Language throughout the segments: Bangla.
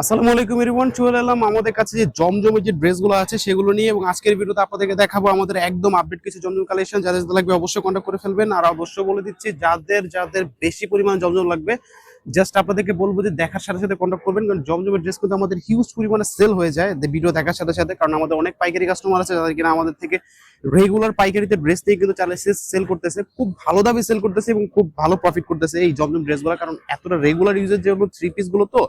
আসসালামু আলাইকুম এরিওয়ান চলে এলাম আমাদের কাছে যে জমজমের যে ড্রেসগুলো আছে সেগুলো নিয়ে এবং আজকের ভিডিওতে আপনাদেরকে দেখাবো আমাদের একদম আপডেট কিছু জমজম কালেকশন যাদের লাগবে অবশ্যই কন্ট্যাক্ট করে ফেলবেন। আর অবশ্যই বলে দিচ্ছি, যাদের যাদের বেশি পরিমাণ জমজম লাগবে জাস্ট আপনাদেরকে বলব যে দেখার সাথে সাথে কন্ট্যাক্ট করবেন, কারণ জমজমের ড্রেস কিন্তু আমাদের হিউজ পরিমাণে সেল হয়ে যায় ভিডিও দেখার সাথে সাথে, কারণ আমাদের অনেক পাইকারি কাস্টমার আছে যাদের কিনা আমাদের থেকে রেগুলার পাইকারিতে ড্রেস দিয়ে কিন্তু চালে সেল করতেছে, খুব ভালো দামে সেল করতেছে এবং খুব ভালো প্রফিট করতেছে এই জমজম ড্রেসগুলো কারণ এতটা রেগুলার ইউজের যেগুলো থ্রি পিসগুলো তো,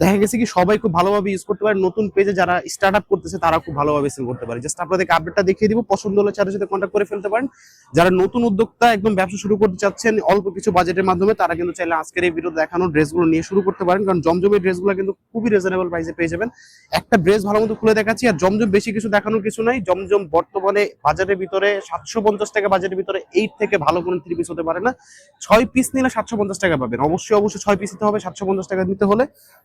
দেখা গেছে কি সবাই খুব ভালোভাবে ইউজ করতে পারে। নতুন পেজে যারা স্টার্ট আপ করতেছে, তারা খুব ভালোভাবে সেল করতে পারে। জাস্ট আপনাদেরকে আপডেটটা দেখিয়ে দিব। পছন্দ হলে সাথে সাথে কন্ট্যাক্ট করে ফেলতে পারেন। যারা নতুন উদ্যোক্তা, একদম ব্যবসা শুরু করতে চাচ্ছেন, অল্প কিছু বাজেটের মাধ্যমে, তারা কিন্তু চাইলে আজকের এই ভিডিও দেখানো ড্রেসগুলো নিয়ে শুরু করতে পারেন। কারণ জমজমের ড্রেসগুলো কিন্তু খুবই রিজনেবল প্রাইসে পেয়ে যাবেন। একটা ড্রেস ভালো মতো খুলে দেখাচ্ছি। আর জমজম বেশি কিছু দেখানোর কিছু নাই। জমজম বর্তমানে বাজারের ভিতরে সাতশো পঞ্চাশ টাকা বাজারের ভিতরে এইট থেকে ভালো কোনো থ্রি পিস হতে পারে না। ছয় পিস নিলে সাতশো পঞ্চাশ টাকা পাবেন। অবশ্যই অবশ্যই ছয় পিস নিতে হবে। সাতশো পঞ্চাশ টাকা নিতে হলে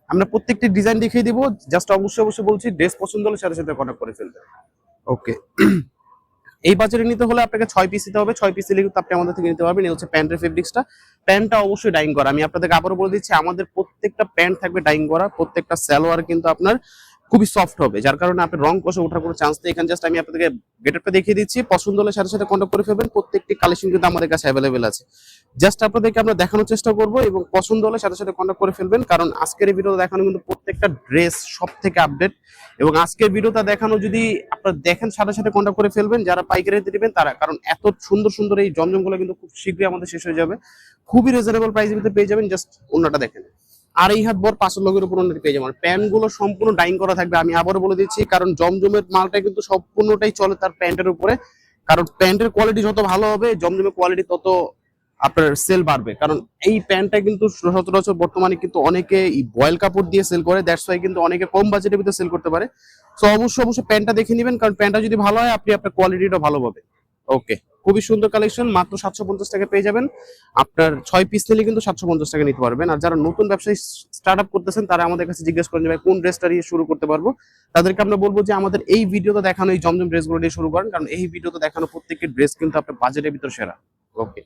আমরা প্রত্যেকটি ডিজাইন দেখিয়ে দিব। জাস্ট অবশ্যই অবশ্যই বলছি ড্রেস পছন্দ হলে সাথে সাথে কন্ট্যাক্ট করে ফেলবেন। ওকে এই বাজারে নিতে হলে আপনাকে ছয় পিস নিতে হবে। ছয় পিস নিলে কিন্তু আপনি আমাদের থেকে নিতে পারবেন। এই হচ্ছে প্যান্টের ফেব্রিক্সটা প্যান্টটা অবশ্যই ডাইং করা। আমি আপনাদেরকে আবারও বলে দিচ্ছি আমাদের প্রত্যেকটা প্যান্ট থাকবে ডাইং করা। প্রত্যেকটা স্যালোয়ার কিন্তু আপনার খুবই সফট হবে, যার কারণে আপনি রং কষে ওঠার কোনো চান্স নেই। এখানে জাস্ট আমি আপনাদেরকে গেটআপটা দেখিয়ে দিচ্ছি। পছন্দ হলে সাথে সাথে কন্ট্যাক্ট করে ফেলবেন। প্রত্যেকটি কালেকশন কিন্তু আমাদের কাছে অ্যাভেলেবেল আছে। জাস্ট আপনাদেরকে আমরা দেখানোর চেষ্টা করব এবং পছন্দ হলে সাথে সাথে কন্ট্যাক্ট করে ফেলবেন। কারণ আজকের এই ভিডিও দেখানো কিন্তু প্রত্যেকটা ড্রেস সব থেকে আপডেট এবং আজকের ভিডিওটা দেখানো যদি আপনারা দেখেন, সাথে সাথে কন্ট্যাক্ট করে ফেলবেন। যারা পাইকারিতে দিবেন তারা, কারণ এত সুন্দর সুন্দর এই জমজমগুলো কিন্তু খুব শীঘ্রই আমাদের শেষ হয়ে যাবে। খুবই রিজনেবল প্রাইসের ভিতরে পেয়ে যাবেন। জাস্ট অন্যটা দেখেন আর এই হাত বর পাঁচশো লোকের উপর অন্যটি পেয়ে যাবেন প্যান্টগুলো সম্পূর্ণ ডাইং করা থাকবে, আমি আবারও বলে দিচ্ছি, কারণ জমজমের মালটা কিন্তু সম্পূর্ণটাই চলে তার প্যান্টের উপরে। কারণ প্যান্টের কোয়ালিটি যত ভালো হবে, জমজমের কোয়ালিটি তত আপনার সেল বাড়বে। কারণ এই প্যান্টটা কিন্তু সচরাচর বর্তমানে কিন্তু অনেকে বয়েল কাপড় দিয়ে সেল করে দ্যাটস ওয়াই কিন্তু অনেকে কম বাজেটের ভিতরে সেল করতে পারে। সো অবশ্যই অবশ্যই প্যান্টটা দেখে নেবেন, কারণ প্যান্টটা যদি ভালো হয়, আপনি আপনার কোয়ালিটিটা ভালো পাবে ওকে খুবই সুন্দর কালেকশন মাত্র সাতশো পঞ্চাশ টাকা পেয়ে যাবেন। আপনার ছয় পিস নিলে কিন্তু সাতশো পঞ্চাশ টাকা নিতে পারবেন। আর যারা নতুন ব্যবসায়ী স্টার্ট আপ করতেছেন, তারা আমাদের কাছে জিজ্ঞেস করেন যে কোন ড্রেসটা দিয়ে শুরু করতে পারব? তাদেরকে আমরা বলব যে, আমাদের এই ভিডিওতে দেখানো এই জমজম ড্রেসগুলো দিয়ে শুরু করেন। কারণ এই ভিডিওতে দেখানো প্রত্যেকটি ড্রেস কিন্তু আপনার বাজেটের ভিতর সেরা। ওকে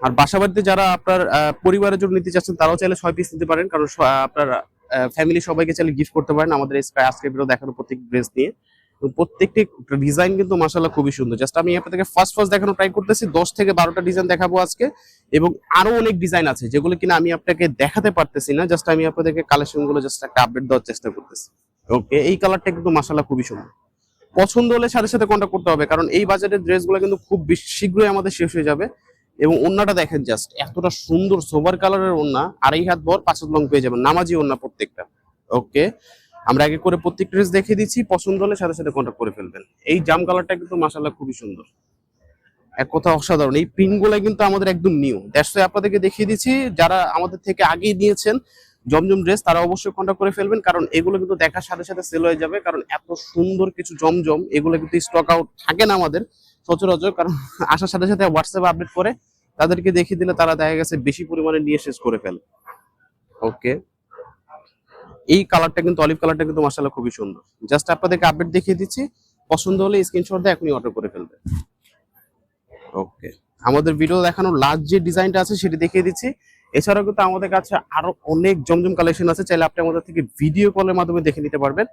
আর বাসা বাড়িতে যারা আপনার পরিবারের জন্য নিতে চাচ্ছেন, তারাও চাইলে ছয় পিস নিতে পারেন। কারণ আপনার ফ্যামিলি সবাইকে চাইলে গিফট করতে পারেন। আমাদের আজকের ভিডিও দেখানো প্রত্যেক ড্রেস নিয়ে। প্রত্যেকটি ডিজাইন কিন্তু মাসাল্লাহ খুবই সুন্দর। জাস্ট আমি আপনাদেরকে ফার্স্ট ফার্স্ট দেখানো ট্রাই করতেছি, দশ থেকে বারোটা ডিজাইন দেখাবো আজকে। এবং আরও অনেক ডিজাইন আছে যেগুলো কিনা আমি আপনাকে দেখাতে পারতেছি না জাস্ট আমি আপনাদেরকে কালেকশনগুলো জাস্ট একটা আপডেট দেওয়ার চেষ্টা করতেছি। ওকে এই কালারটা কিন্তু মাসাল্লাহ খুবই সুন্দর। পছন্দ হলে সাথে সাথে কন্ট্যাক্ট করতে হবে, কারণ এই বাজেটের ড্রেসগুলো কিন্তু খুব শীঘ্রই আমাদের শেষ হয়ে যাবে। এবং ওন্নাটা দেখেন জাস্ট এতটা সুন্দর সোভার কালারের ওন্না আড়াই হাত বর পাঁচ হাত লং পেয়ে যাবেন, নামাজি ওন্না প্রত্যেকটা। ওকে আমরা আগে করে প্রত্যেক ড্রেস দেখিয়ে দিচ্ছি, পছন্দ হলে সাথে সাথে কন্ট্যাক্ট করে ফেলবেন। এই জাম কালারটা কিন্তু মাসাল্লাহ খুবই সুন্দর। এক কথা অসাধারণ, এই প্রিন্টগুলা কিন্তু আমাদের একদম নিউ দ্যাটস আপনাদেরকে দেখিয়ে দিচ্ছি, যারা আমাদের থেকে আগেই নিয়েছেন জমজম ড্রেস তারা অবশ্যই কন্ট্যাক্ট করে ফেলবেন, কারণ এগুলো কিন্তু দেখার সাথে সাথে সেল হয়ে যাবে, কারণ এত সুন্দর কিছু জমজম, এগুলো কিন্তু স্টক আউট থাকে না আমাদের সচরাচর, কারণ আসার সাথে সাথে হোয়াটসঅ্যাপে আপডেট করে তাদেরকে দেখিয়ে দিলে তারা দেখা গেছে বেশি পরিমাণে নিয়ে শেষ করে ফেলে। ওকে এই কালারটা কিন্তু অলিভ কালারটা কিন্তু মাসাল্লাহ খুবই সুন্দর। জাস্ট আপনাদেরকে আপডেট দেখিয়ে দিচ্ছি, পছন্দ হলে স্ক্রিনশট দিয়ে এখনই অর্ডার করে ফেলবে ওকে আমাদের ভিডিও দেখানোর লাস্ট যে ডিজাইনটা আছে, সেটি দেখিয়ে দিচ্ছি। এছাড়াও কিন্তু আমাদের কাছে আরও অনেক জমজম কালেকশন আছে, চাইলে আপনি আমাদের থেকে ভিডিও কলের মাধ্যমে দেখে নিতে পারবেন।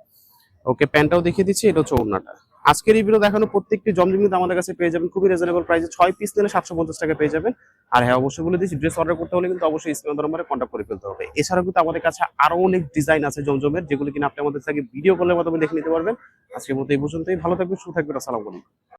ওকে প্যান্টটাও দেখিয়ে দিচ্ছি, এটা হচ্ছে ওড়নাটা। আজকের এই ভিডিও দেখানো প্রত্যেকটি জমজম কিন্তু আমাদের কাছে পেয়ে যাবেন খুবই রিজনেবল প্রাইসে ছয় পিস নিলে সাতশো পঞ্চাশ টাকা পেয়ে যাবেন। আর হ্যাঁ অবশ্যই বলে দিচ্ছি ড্রেস অর্ডার করতে হলে কিন্তু অবশ্যই স্ক্রিন নম্বরে কন্ট্যাক্ট করে ফেলতে হবে। এছাড়াও কিন্তু আমাদের কাছে আরও অনেক ডিজাইন আছে জমজমের, যেগুলো কিনা আপনি আমাদের থেকে ভিডিও কলের মাধ্যমে দেখে নিতে পারবেন। আজকের মতো এই পর্যন্তই, ভালো থাকবেন, সুস্থ থাকবেন, আসসালামু আলাইকুম।